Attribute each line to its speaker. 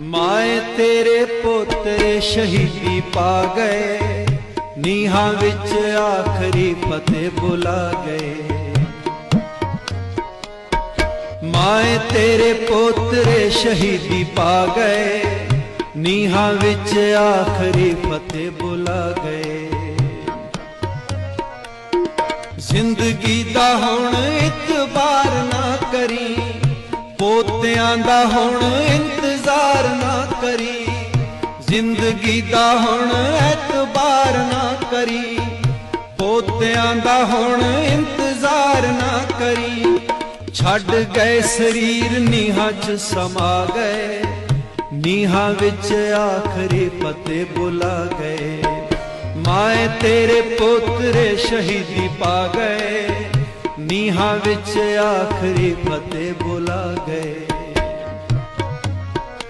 Speaker 1: ਮਾਏ ਤੇਰੇ ਪੋਤਰੇ ਸ਼ਹੀਦੀ ਪਾ ਗਏ। ਨੀਹਾਂ ਵਿੱਚ ਆਖਰੀ ਫਤਿਹ ਬੁਲਾ ਗਏ। ਮਾਏ ਤੇਰੇ ਪੋਤਰੇ ਸ਼ਹੀਦੀ ਪਾ ਗਏ। ਨੀਹਾਂ ਵਿੱਚ ਆਖਰੀ ਫਤਿਹ ਬੁਲਾ ਗਏ। ਜ਼ਿੰਦਗੀ ਦਾ ਹੁਣ ਇਤਬਾਰ ਨਾ ਕਰੀ। ਪੋਤਿਆਂ ਦਾ ਹੁਣ ਜ਼ਿੰਦਗੀ ਦਾ ਹੁਣ ਐਤਬਾਰ ਨਾ ਕਰੀ। ਪੋਤਿਆਂ ਦਾ ਹੁਣ ਇੰਤਜ਼ਾਰ ਨਾ ਕਰੀ। ਛੱਡ ਗਏ ਸਰੀਰ ਨੀਹਾਂ 'ਚ ਸਮਾ ਗਏ। ਨੀਹਾਂ ਵਿੱਚ ਆਖਰੀ ਫਤਿਹ ਬੁਲਾ ਗਏ। ਮਾਏ ਤੇਰੇ ਪੁੱਤਰੇ ਸ਼ਹੀਦੀ ਪਾ ਗਏ। ਨੀਹਾਂ ਵਿੱਚ ਆਖਰੀ ਫਤਿਹ ਬੁਲਾ ਗਏ।